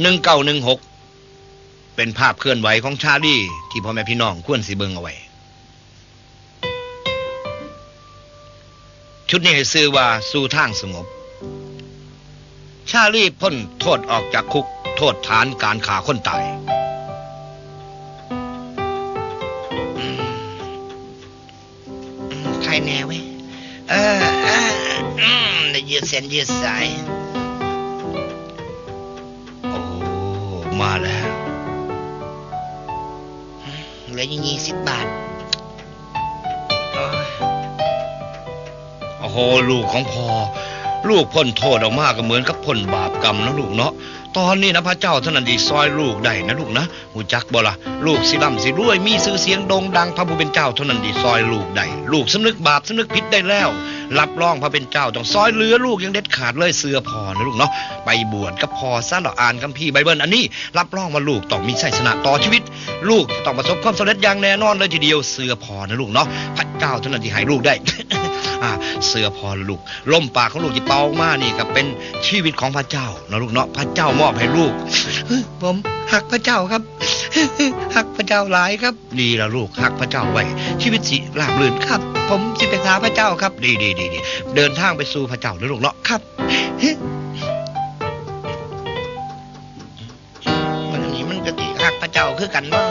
หนึ่งเก้าหนึ่งหกเป็นภาพเคลื่อนไหวของชาลีที่พ่อแม่พี่น้องควรสิเบิงเอาไว้ ชุดนี้ให้ซื้อว่าสู่ทางสงบ ชาลีพ้นโทษออกจากคุกโทษฐานการขาคนตาย ใครแน่เว้ยเออเอออืมได้ยืดเส้นยืดสาย ลืออยู่ยี่สิบบาทโอ้โอ้โห ลูกของพ่อ ลูกพ้นโทษออกมาก็เหมือนกับพ้นบาปกรรมนะลูกเนาะ ตอนนี้นะพระเจ้าเท่านั้นดีซอยลูกได้นะลูกนะหูจักบ่ละลูกสิร่ำสิรวย มีชื่อเสียงโด่งดังพระผู้เป็นเจ้าเท่านั้นดีซอยลูกได้ลูกสำนึกบาปสำนึกผิดได้แล้วรับรองพระเป็นเจ้าต้องซอยเหลือลูกยังเด็ดขาดเลยเสือพอนะลูกเนาะไปบวชกับพอซะเราอ่านคัมภีร์ไบเบิลอันนี้ รับรองว่าลูกต้องมีชัยชนะต่อชีวิต ลูกต้องประสบความสำเร็จอย่างแน่นอนเลยทีเดียวเสือพอนะลูกเนาะพระเจ้าเท่านั้นที่ให้ลูกได้ เสือพอลูกล่มปากของลูกที่เป่าออกมานี่ก็เป็นชีวิตของพระเจ้านะลูกเนาะพระเจ้ามอบให้ลูกผมหักพระเจ้าครับหักพระเจ้าหลายครับ ดีแล้วลูกหักพระเจ้าไว้ ชีวิตสิราบรื่นครับ ผมสิไปหาพระเจ้าครับ ดีดีดีเดินทางไปสู่พระเจ้านะลูกเนาะครับ หักพระเจ้าคือกันว่า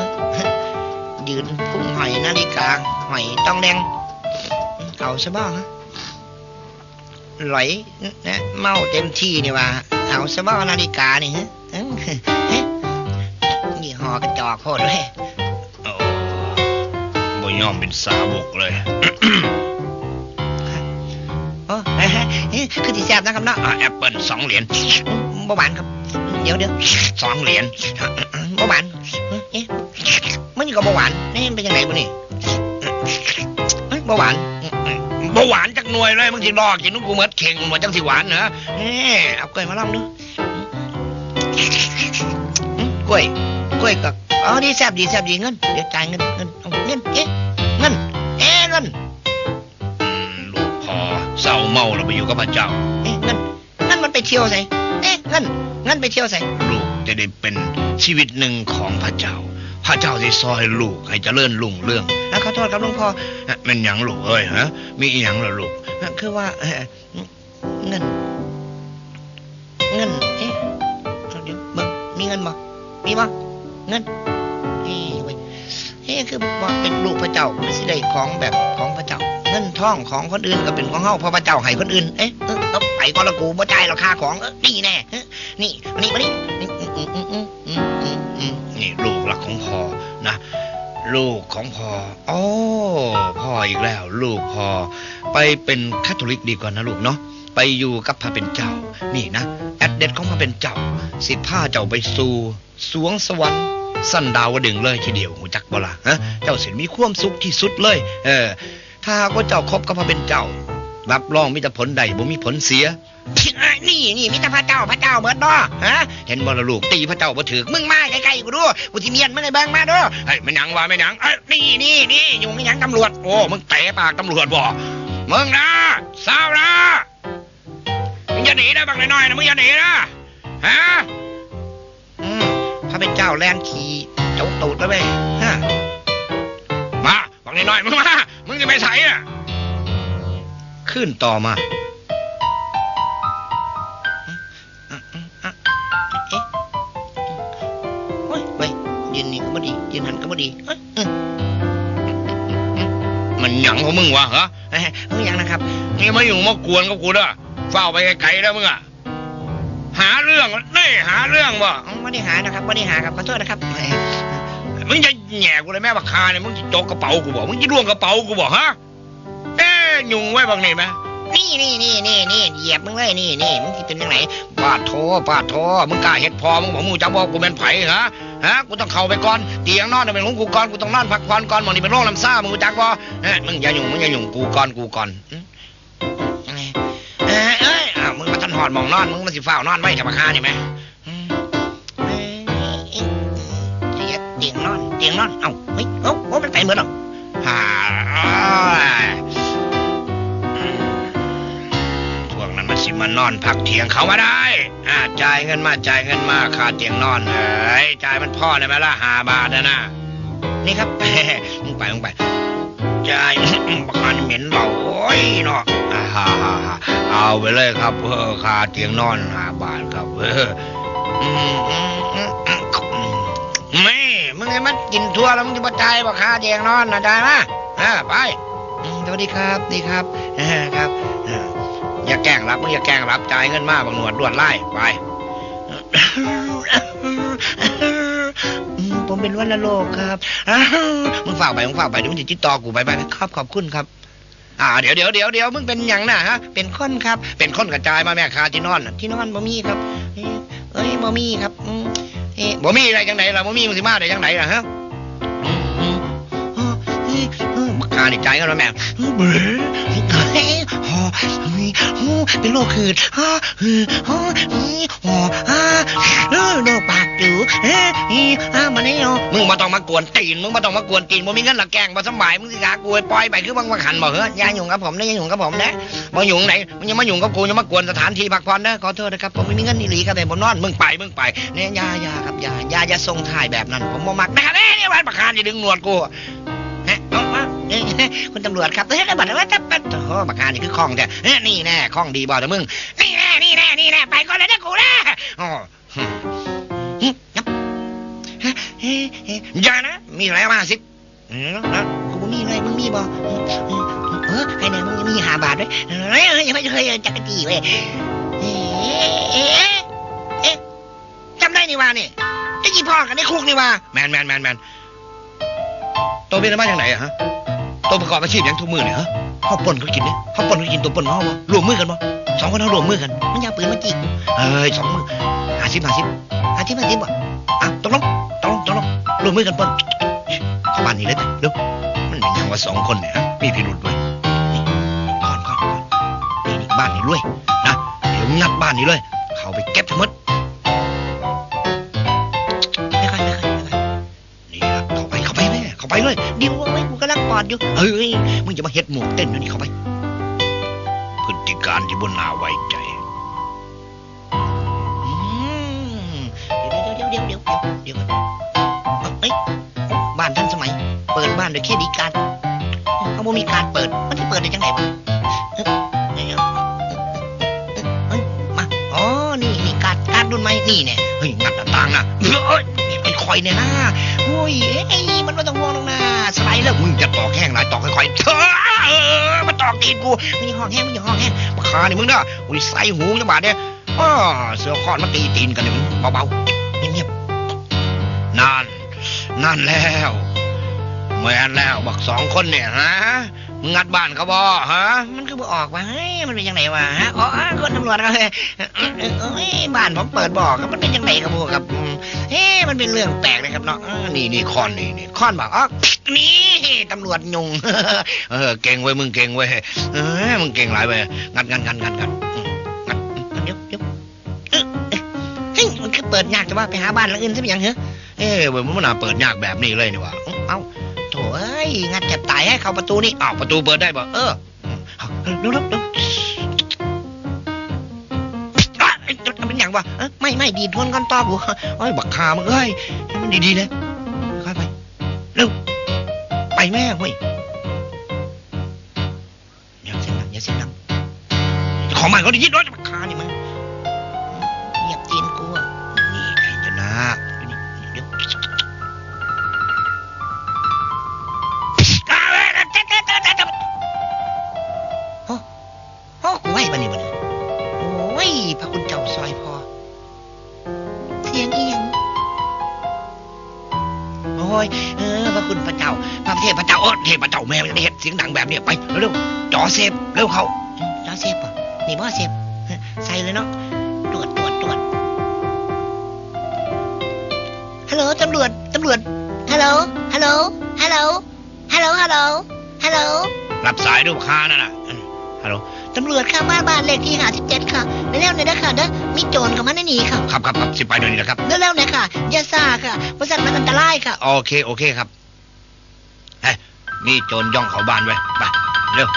ยืนพุ่งหอยนาฬิกาหอยต้องแดงเอาซะบ้างฮะไหลนะเมาเต็มที่นี่ว่าเอาซะบ้างนาฬิกานี่ฮะเอ้ยนี่หอกระจอกโคตรเลยโอ้บ่ยอมเป็นสาวกเลยโอ้เฮ้ยคือที่แซ่บนะครับเนาะอ่าแอปเปิลสองเหรียญบ่หวานครับ เดี๋ยวเดี๋ยวสองเหรียญ บ่หวานเอ๊ะมันอยู่กับบ่หวานนี่มันเป็นยังไงบ่นี่เอ้ยบ่หวานบ่หวานจักหน่วยเลยมึงสิรอกินนุกูเหมือนเข่งบ่จังสิหวานเหรอเอ้ยเอากล้วยมาลองดูอืมกล้วยกล้วยกับอ๋อดีแซ่บดีแซ่บดีเงินเดี๋ยวจ่ายเงินเงินเอาเงินเอ๊ะเงินเอ๊ะเงินอืมลูกพอเศร้าเมาแล้วไปอยู่กับพระเจ้าเอ๊ะเงินเงินมันไปเที่ยวใส่เอ๊ะเงินเงินไปเที่ยวใส่ลูก จะได้เป็นชีวิตหนึ่งของพระเจ้า พระเจ้าจะซอยลูกให้เจริญรุ่งเรื่องแล้วขอโทษครับหลวงพ่อเอ๊ะมันหยังลูกเอ้ยฮะมีอีหยังล่ะลูกคือว่าเงิน เงินเอ๊ะเดี๋ยวเบิ่งมีเงินบ่มีบ่เงินเอ้เว้ยเอ๊ะคือว่าเป็นลูกพระเจ้าคือสิได้ของแบบของพระเจ้าเงินท่องของคนอื่นก็เป็นของเฮาเพราะพระเจ้าให้คนอื่นเอ๊ะเออเอาไปก่อละกูบ่จ่ายราคาของเออนี่แน่เออนี่มานี่มานี่ นี่ลูกรักของพ่อนะ ลูกของพ่อโอ้พ่ออีกแล้ว ลูกพ่อไปเป็นคาทอลิกดีกว่านะลูกเนาะไปอยู่กับพระเป็นเจ้า นี่นะแอดเด็ดของพระเป็นเจ้า สิพาเจ้าไปสู่สวงสวรรค์สั้นดาวดึงเลยทีเดียวหูจักบ่ล่ะฮะเจ้าเสิมีความสุขที่สุดเลย เออ ถ้ากว่าเจ้าคบกับพระเป็นเจ้า รับรองมีแต่ผลใดบ่มีผลเสีย นี่นี่มิตรพระเจ้าพระเจ้าเบิดเนาะฮะเห็นบ่ละลูกตีพระเจ้าบ่ถือมึงมาใกล้ๆกูดูกูสิเมียนมึงไอ้เบิ่งมาดูเฮ้ยไม่หนังว่าไม่หนังเอ้ยนี่นี่นี่อยู่ไม่ยังตำรวจโอ้มึงเตะปากตำรวจบ่มึงนะสาวนะมึงอย่าหนีนะบักน้อยๆนะมึงอย่าหนีนะฮะอืมพระเป็นเจ้าแลนขี่เจ้าตูดแล้วเว้ยฮะมาบักน้อยๆมึงมามึงจะไปใส่อะขึ้นต่อมา ยืนหันก็บ่ดีมันหยังของมึงวะฮะเอ้ยเอ้ยยังนะครับนี่มาอยู่มากวนกับกูด้อเฝ้าไปไกลๆแล้วมึงอะหาเรื่องนี่หาเรื่องบ่ไม่ได้หานะครับไม่ได้หาครับขอโทษนะครับมึงจะแหย่กูเลยแม่บักคาเนี่ยมึงจะจกกระเป๋ากูบ่มึงจะล่วงกระเป๋ากูบ่ฮะเอ๊ะยุงไว้บักนี่ไหมนี่นี่นี่นี่นี่เหยียบมึงเลยนี่นี่มึงสิเป็นยังไงปาดโทปาดโทมึงกล้าเฮ็ดพอมึงบอกมึงจะบอกกูเป็นไผ่ฮะ ฮะกูต้องเข้าไปก่อนเตียงนอนเป็นของกูก่อนกูต้องนอนพักผ่อนก่อนหมองนี่เป็นโรคลำซ่ามึงรู้จักบ่เฮ้มึงอย่ายุ่งมึงอย่ายุ่งกูก่อนกูก่อนเอ้ยเอ้ยอ้าวมึงมาทันหอดมองนอนมึงมาสิฝ้าวนอนไว้ธรรมคานี่ไหมเอ้เสียเตียงนอนเตียงนอนเอ้าเฮ้ยเอ้าโอ้มันไปเหมือนหรอฮ่า มานอนพักเทียงเขามาได้อ่าจ่ายเงินมาจ่ายเงินมาค่าเตียงนอนเอ้ยจ่ายมันพ่อได้ไหมล่ะหาบาทนะนะนี่ครับมึงไปมึงไปจ่ายประกันเหม็นเหล่าโอ้ยเนาะอ่าฮ่าฮ่าฮ่าเอาไปเลยครับเออค่าเตียงนอนหาบาทครับเอออืมอืมอืมอืมอืมไม่มึงไอ้มันกินทั่วแล้วมึงจะมาจ่ายบ่ค่าเตียงนอนนะได้ไหมอ่าไปสวัสดีครับดีครับเออครับ อย่าแกล้งรับมึงอย่าแกล้งรับจ่ายเงินมาบังหนวดรวดไล่ไปผมเป็นวัณโรคครับมึงฝากไปมึงฝากไปเดี๋ยวมึงจะจิตต่อกูไปไปครับขอบคุณครับอ่าเดี๋ยวเดี๋ยวเดี๋ยวเดี๋ยวมึงเป็นอย่างน่ะฮะ เป็นคนครับ เป็นคนกระจายมาแม่คาที่นอนที่นอนบ่มีครับ เอ้ยเอ้ยบ่มีครับอืมเอ้ยบ่มีอะไรจังไหนล่ะบ่มีมึงสิมาได้จังไหนล่ะฮะอื อ้ยเอ้ยเอ้ยบักคานี่ใจกันแล้วแม่เบ้อเฮ้ยฮอเป็นโรคขืดฮอฮ้ยฮอฮ้ยฮออ่าเออโรคปากจูเฮ้ยฮ้ยอ่ามาแน่เนาะมึงมาต้องมากวนตีน มึงมาต้องมากวนตีนบ่มีเงินหละแกงบ่สำบาย มึงสิกากูไปล่อยไปคือบางบางขันบ่เฮ้ยย่ายุ่งกับผมนะอย่ายุ่งกับผมนะมาหยุ่งไหนมึงยังมาหยุ่งกับกูยังมากวนสถานที่พักผ่อนนะขอโทษนะครับผมไม่มีเงินนี่หลีครับแต่ผมนอนมึงไปมึงไปเนี่ยยายาครับยายายาส่งถ่ายแบบนั้นผมบ่มักแม่แม่เนี่ยวันบักคานี่ดึงหนวดกู ฮะเอามาเอ้ยคุณตำรวจครับเฮ้ยบัตรว่าจะเป็นโอ้บักงานนี่คือคล่องแต่นี่แน่คล่องดีบ่แต่มึง นี่แน่นี่แน่นี่แน่ไปก่อนเลยนะกูนะอ๋อหึยับฮะเฮ้ยเฮ้ยอย่านะ มีอะไรมาสิเออนะกูบ่มีอะไรมึงมีบ่เออเออให้เนี่ยมึงมีหาบาทด้วยเฮ้ยเฮ้ยยังไม่เคยจักรจีเว้ยเอ๊ะเอ๊ะเอ๊ะจำได้นี่ว่านี่ไอ้ยี่พ่อกันในคุกนี่ว่าแมนแมนแมนแมน ตัวเป็นมาจากไหนอะฮะตัวประกอบอาชีพหยังทุกมือเนี่ยฮะเขาปนเขากินเนี่ยเขาปนเขากินตัวปนเขาบ่รวมมือกันบ่สองคนเขารวมมือกัน มันยาปืนมาจีกกูเอ้ยสองมือหาสิบหาสิบหาสิบหาสิบบ่อะตกลงตกลงตกลงรวมมือกันปนเข้าบ้านนี่เลยไปเร็วมันเป็นอย่างว่าสองคนเนี่ยฮะมีพิรุษด้วยก่อนก่อนก่อนนี่นี่บ้านนี่รวยนะเดี๋ยวงัดบ้านนี่เลย เขาไปเก็บทั้งหมด เข้าไปเลยเดี๋ยวไว้กูกำลังปอดอยู่ เฮ้ย มึงจะมาเฮ็ดหมวกเต้นนะนี่เข้าไป พฤติการที่บนนาไว้ใจเดี๋ยวเดี๋ยวเดี๋ยวเดี๋ยวเดี๋ยวเดี๋ยวก่อนเอ้ยบ้านทันสมัย เปิดบ้านโดยเครดิตการเขาบ่มีการเปิด มันจะเปิดได้จังไงวะมาอ๋อ นี่นี่การ์ดการดรุ่นใหม่นี่เนี่ยเฮ้ยงัดหน้าต่างนะเอ้ยไอ้คอยเนี่ยนะโอ้ยเอ้ย มันไม่ต้องห่วงหรอกนะสไลด์แล้วมึงจะตอกแห้งหน่อยตอกค่อยๆเธอเออมาตอกตีนกูมันยังห้องแห้งมันยังห้องแห้งมาคานี่มึงเด้ออุ้ยใส่หูจังบาดเนี่ยอ้อเสือคอนมาตีตีนกันเนี่ยมึงเบาๆเงียบๆนั่นนั่นแล้วแมนแล้วบักสองคนเนี่ยฮะ มึงงัดบ้านเขาบ่ฮะ มันคือบ่ออกวะเฮ้ยมันเป็นยังไงวะฮะอ๋อคนตำรวจครับเฮ้ยเอ้บ้านผมเปิดบอกครับมันเป็นยังไงครับพวกครับเฮ้ยมันเป็นเรื่องแปลกเลยครับเนาะนี่นี่คอนนี่นี่ค้อนบอกอ๋อนี่ตำรวจยุงเออเก่งเว้ยมึงเก่งเว้ยเออมึงเก่งหลายเว้ยงัดงัดงัดงัดงัดงัดยวเดี๋ยวเอ้ยเอ้ยเฮ้ยมันคือเปิดยากแต่ว่าไปหาบ้านหลังอื่นซะเป็นยังเหรอเอ้เว้ยมันน่าเปิดยากแบบนี้เลยนี่ว่าเอ้าโถ่เอ้ย งัดแทบตายให้เข้าประตูนี่อ้าวประตูเปิดได้ป่เออเร็วเร็วเร็วอะเป็นอย่างวะไม่ไม่ดีทวนก้อนต่อกูโอ้ยบักคามึงเอ้ยให้มันดีๆนะค่อยไปเร็วไปแม่เว้ยอย่าเสียงดังอย่าเสียงดังของมันเขาได้ยินด้วยบักคานี่มันเหยียบตีนกูนี่ไงเจะนะ พพระเจ้าโอ้เทพเจ้าแม่มันได้เห็นเสียงดังแบบเนี้ยไปเร็วๆจอเซฟเร็วเข้าจอเซฟป่ะนี่บ่เซฟเฮ้ยใส่เลยเนาะตรวจตรวจตรวจฮัลโหลตำรวจตำรวจฮัลโหลฮัลโหลฮัลโหลฮัลโหลฮัลโหลฮัลโหลรับสายดูค้านั่นน่ะอืมฮัลโหลตำรวจค่ะบ้านบ้านเลขที่หาสิบเจ็ดค่ะเร็วๆหน่อยนะค่ะเด้อมีโจรเข้ามาในนี้ค่ะครับครับครับสิไปเดี๋ยวนี้นะครับเร็วๆหน่อยค่ะอย่าซ่าค่ะบริษัทมันอันตรายค่ะโอเคโอเคครับเฮ้ย มีโจรย่องเข้าบ้านไว้ไปเร็ว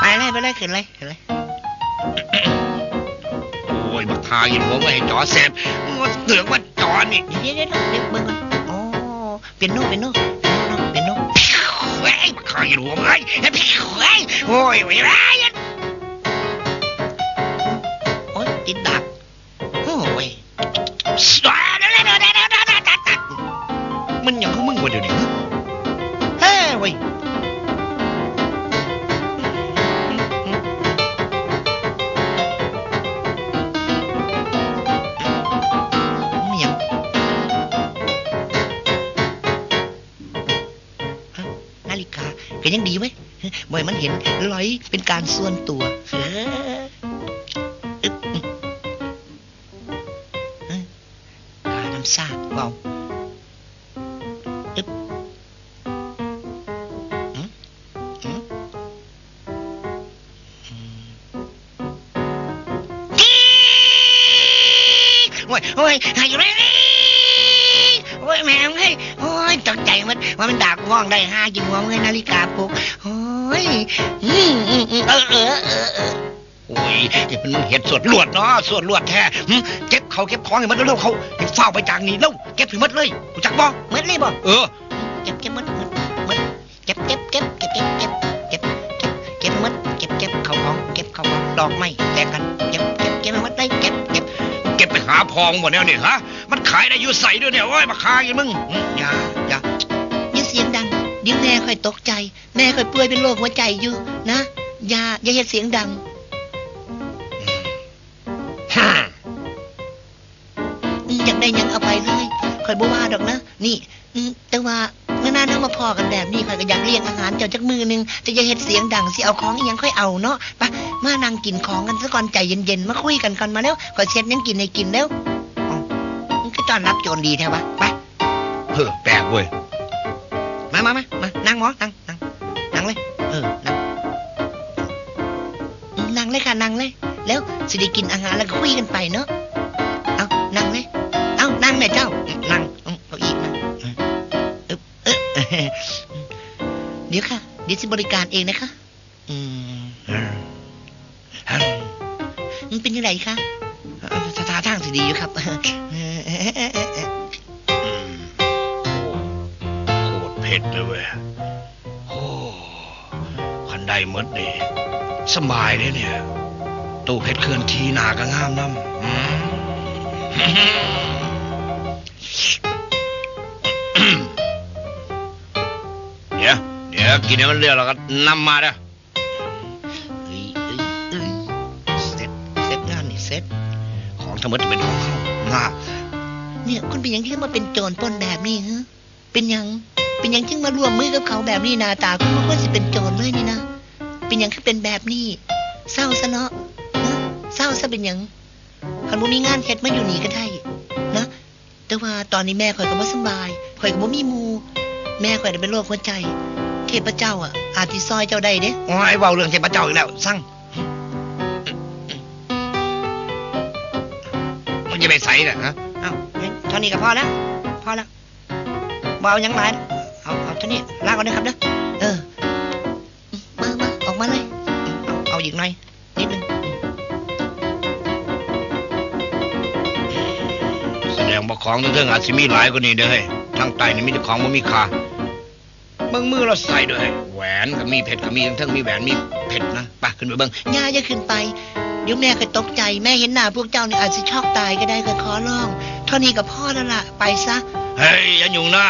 ไปเลยไปเลยขึ้นเลยขึ้นเลยายินหัวไม่ให้จอเสร็จมันเสือกว่าจอนี่เดี๋ยวเดี๋ยวเดี๋ยวเดี๋ยวเบิ่งก่อนอ๋อเปียโนเปียโนเปียโนเปียโนเฮ้ยมาขายินหัวไม่เฮ้ยโอ้ยไม่ได้โอ๊ยติดดัก เห็นลอยเป็นการส่วนตัวเอออึ๊บอืมเอ้ยกาน้ำซากเบาอึ๊บโอ้ยโอ้ยหายอยู่เลยโอ้ยแม่งเฮ้ยโอ้ยตกใจมันว่ามันด่ากูห้องได้ห้ากินหัวเงยนาฬิกาปลุกโอ้ ยอืมอืมอืมเออเออเออเออโอ้ยนี่มันเห็ดสวดลวดเนาะสวดลวดแท้หึเก็บเขาเก็บของให้มันเร็วๆเขาให้เฝ้าไปจากนี้เร็วเก็บให้หมดเลยกูจักบ่เหมือนเลยบ่เออ เก็บเก็บหมดหมดหมดเก็บเก็บเก็บเก็บเก็บเก็บเก็บเก็บเก็บหมดเก็บเก็บเขาของเก็บเขาของดอกไม้แตกกันเก็บเก็บเก็บให้หมดเลยเก็บเก็บเก็บไปหาพองหมดแล้วเนี่ยฮะมันขายได้อยู่ใส่ด้วยเนี่ยโอ้ยมาขายกันมึงหึอย่าอย่า เดี๋ยวแม่ค่อยตกใจ แม่ค่อยป่วยเป็นโรคหัวใจอยู่นะอย่าอย่าเฮ็ดเสียงดังฮึ่มอืมอยากได้หยังเอาไปเลยค่อยบ่ว่าดอกนะ นี่อืมแต่ว่าเมื่อนานเฮามาพอกันแบบนี้ค่อยก็อยากเลี้ยงอาหารเจ้าจักมือหนึงแต่อย่าเฮ็ดเสียงดังสิเอาของอีหยังค่อยเอาเนาะไปมานั่งกินของกันซะก่อนใจเย็นๆมาคุยกันก่อนมาแล้วขอยเช็ดหยังกินให้กินแล้วอ๋อมันก็ต้อนรับโจรดีแท้วะไปเฮ้อแปลกเว้ย หมอนั่งนั่งนั่งเลย เออนั่งนั่งเลยค่ะนั่งเลย แล้วสิได้กินอาหารแล้วก็คุยกันไปเนาะเอานั่งเลยเอานั่งเลยเจ้า นั่งเอาอีกนั่งอืมอึ๊บเอ๊ะเดี๋ยวค่ะเดี๋ยวสิบริการเองนะคะ อืมอ่ามันเป็นยังไงคะเอ่อท่าทางสิดีอยู่ครับอืมโอ้โคตรเผ็ดเลยเว้ย ได้หมดนี่สบายเลยเนี่ย ตู้เพชรเคลื่อนที่หนาก็งามน้ำอืมเดี๋ยวเดี๋ยวกินให้มันเรียวแล้วก็นำมาเด้อเอ้ยเอ้ยเอ้ยเสร็จเสร็จงานนี่เสร็จของทั้งหมดจะเป็นของเขานะเนี่ยคุณเป็นหยังที่มาเป็นโจรปล้นแบบนี้ฮะเป็นหยังเป็นหยังจึงมาร่วมมือกับเขาแบบนี้หนาตาคุณก็ควรสิเป็นโจรเลยนี่นะ เป็นหยังคือเป็นแบบนี้ เศร้าซะเนาะนะเศร้าซะเป็นหยังคันบ่มีงานเฮ็ดมาอยู่นี่ก็ได้นะแต่ว่าตอนนี้แม่ข่อยก็บ่สำบายข่อยก็บ่มีหมู่แม่ข่อยได้เป็นโรคหัวใจเทพเจ้าอะอาจสิซอยเจ้าได้เด้โอ้ยเบาเรื่องเทพเจ้าอีกแล้วสั่งมันจะไปใส่น่ะฮะเอ้างั้นเท่านี้ก็พอแล้วพอแล้วบ่เอาหยังหลายเอาเอาเท่านี้ลาก่อนนะครับเด้อ อาเอาอีกหน่อยนิดนึงแสดงว่าของเรื่องอาจจะมีหลายกว่านี้เด้อเฮ้ยทางใต้นี่มีแต่ของมันมีค่าเบิ่งมือเราใส่ด้วยเฮ้ยแหวนก็มีเพชรก็มีทั้งมีแหวนมีเพชรนะไปขึ้นไปเบิ่งย่าอย่าขึ้นไป เดี๋ยวแม่เคยตกใจแม่เห็นหน้าพวกเจ้านี่อาจจะช็อกตายก็ได้ก็ขอร้องเท่านี้กับพ่อแล้วล่ะไปซะเฮ้ยอย่ายุ่งหน้า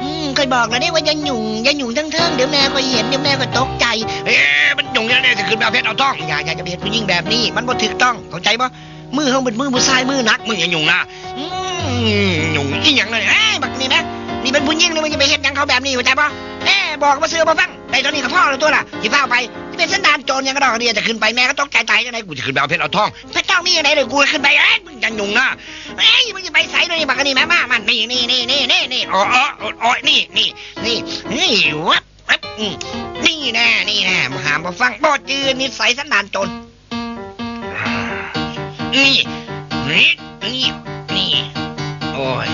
อืมเคยบอกแล้วได้ว่าอย่าหยุ่งอย่าหยุ่งทั้งเทิงๆเดี๋ยวแม่ก็เห็นเดี๋ยวแม่ก็ตกใจ เอ๊ะมันยุ่งยังไงจะขึ้นไปเอาเพชรเอาทองอย่าอย่าจะไปเห็นผู้หญิงแบบนี้ มันบ่ถูกต้องเข้าใจปะมือเขาเป็นมือผู้ชายมือหนักมึงอย่ายุ่งนะอืมอืมยุ่งอีหยังเลยเอ้ยบักนี่นะนี่เป็นผู้หญิงเลยมันจะไปเห็นหยังเขาแบบนี้เข้าใจปะเอ้บอกมาซื้อมาฟังไอ้ตอนนี้กับพ่อเราตัวล่ะที่พาไปที่ เป็นสันดานโจรยังกระดอกกระเดียจะขึ้นไปแม่ก็ตกใจตายจังไงกูจะขึ้นไปเอาเพชรเอาทองเพชระเจ้ามีอะไรเลยกูขึ้นไปเอ้ยมึงอย่ายุ่งนะเอ้ยมึงจะไปใส่เลยนี่บักอันนี่แม่มามันนี่นี่นี่นี่นี่นี่อ๋ออ๋ออ๋อนี่นี่นี่นี่วับวับนี่แน่นี่แน่มาหามาฟังบอจืนนิสัยสันดานโจรนี่นี่นี่นี่โอ้ย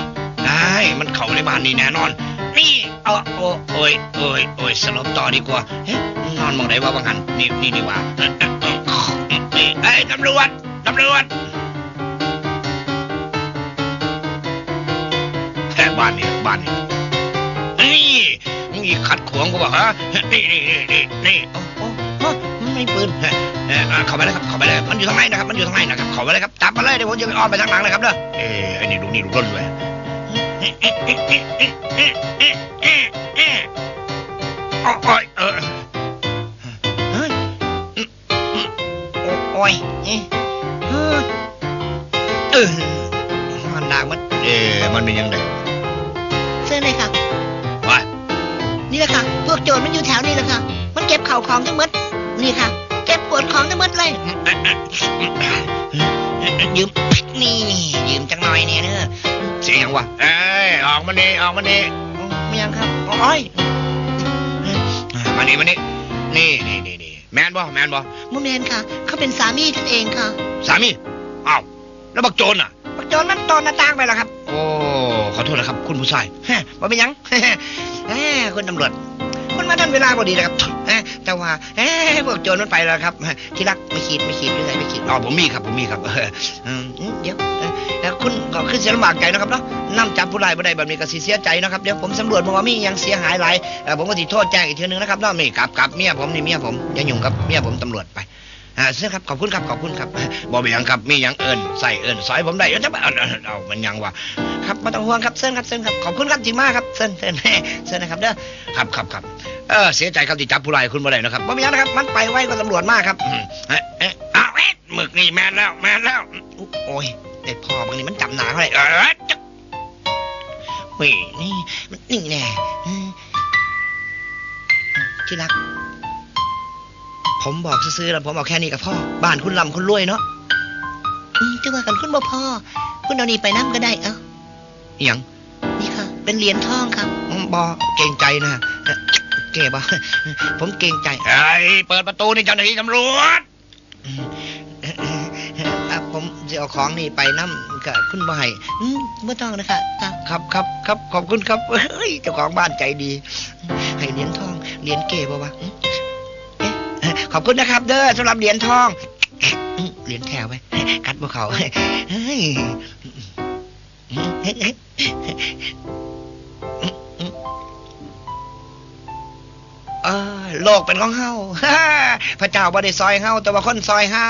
ได้มันเข้าในบ้านนี่แน่นอน นี่เออโอ้ยโอ้ยโอ้ยสลบต่อดีกว่าเฮ้ นอนมองไหนว่าบังหันนี่นี่นี่ว่าเอ้ยตำรวจตำรวจแค่บ้านนี่บ้านนี่นี่นี่ขัดขวงกูบอกฮะนี่นี่นี่นี่โอ้โหไม่ปืนเข้าไปเลยครับเข้าไปเลยมันอยู่ทางไหนนะครับมันอยู่ทางไหนนะครับเข้าไปเลยครับตามไปเลยเดี๋ยวผมจะอ้อมไปทางหลังนะครับเด้อเออไอ้นี่ดูนี่ดูรถด้วยโอ้ยเออ อ้โอ้ยเอ๊ะเฮ้ยเออมันหนักมันเอ๊ะมันเป็นยังไงเสื้อเลยค่ะวะนี่แหละค่ะ พวกโจรมันอยู่แถวนี้แหละค่ะ มันเก็บข่าวของทั้งหมดนี่ค่ะ เก็บกวดของทั้งหมดเลยยืมนี่ยืมจังหน่อยเนี่ยเนอะเสียงยังวะเอ้ยออกมานี่ออกมานี่โอ้ไม่ยังครับโอ้ยมานี่มานี่นี่นี่นี่นี่ แมนบ่แมนบ่โมเมนค่ะ เขาเป็นสามีท่านเองค่ะ สามีอ้าวแล้วบักโจรน่ะพวกโจรมันตอนหน้าต่างไปแล้วครับ โอ้ขอโทษนะครับ คุณผู้ชายฮะว่าเป็นหยังแหมคุณตำรวจมันมาทันเวลาพอดีนะครับฮะแต่ว่าแหมพวกโจรมันไปแล้วครับ ที่รักไม่ขีดไม่ขีดด้วยไม่ขีดอ๋อผมมีครับผมมีครับเอออืมอืมเดี๋ยวเอ่อ แล้วคุณก็ขึ้นเสียลำบากใจนะครับเนาะนำจับผู้ร้ายบ่ได้แบบนี้ก็สิเสียใจนะครับเดี๋ยวผมสำรวจมาว่ามียังเสียหายหลายเอ่ผมก็สิโทษแจ้งอีกทีนึงนะครับเนาะนี่กับกับเมียผมนี่เมียผมอย่ายุ่งกับเมียผมตำรวจไปอ่าเสื้อครับขอบคุณครับขอบคุณครับบ่เป็นหยังครับมียังเอิญใส่เอิญซอยผมได้เอ้ยจะเอาเอาเอามันยังวะครับไม่ต้องห่วงครับเส้นครับเส้นครับขอบคุณครับจริงมากครับเส้นเส้นเส้นนะครับเด้อครับครับครับเออเสียใจครับที่จับผู้ร้ายคุณบ่ได้นะครับบ่มียังนะครับ มันไปไวกว่าตำรวจมากครับเอ๊ะเอ๊ะอ้าวเอ๊ะหมึกนี่แมนแล้วแมนแล้วโอ้ย เด็ดพ่อบางนี้มันจำหนาเขาเลยเออจะเฮ้ยนี่มันนี่แน่อืมที่รัก ผมบอกซื้อๆแล้วผมเอาแค่นี้กับพ่อ บ้านคุณลำคุณรวยเนาะอืมจะว่ากันคุณบ่พ่อ คุณเอานี่ไปน้ำก็ได้เอ้าอิหยังนี่ค่ะ เป็นเหรียญทองครับ อืมบ่เกรงใจนะเอ่อเก๋บ่ผมเกรงใจเฮ้ยเปิดประตูนี่เจ้าหน้าที่ตำรวจ อผมจะเอาของนี่ไปน้ำกับคุณบ่ให้อืมไม่ต้องนะคะครับครับครับขอบคุณครับเฮ้ยเจ้าของบ้านใจดี ให้เหรียญทองเหรียญเก๋บ่วะขอบคุณนะครับ เด้อสำหรับเหรียญทองเหรียญแถวไปกัดบ่เขาเฮ้ยโลกเป็นของเฮาพระเจ้าบ่ได้ซอยเฮาแต่ว่าคนซอยเฮา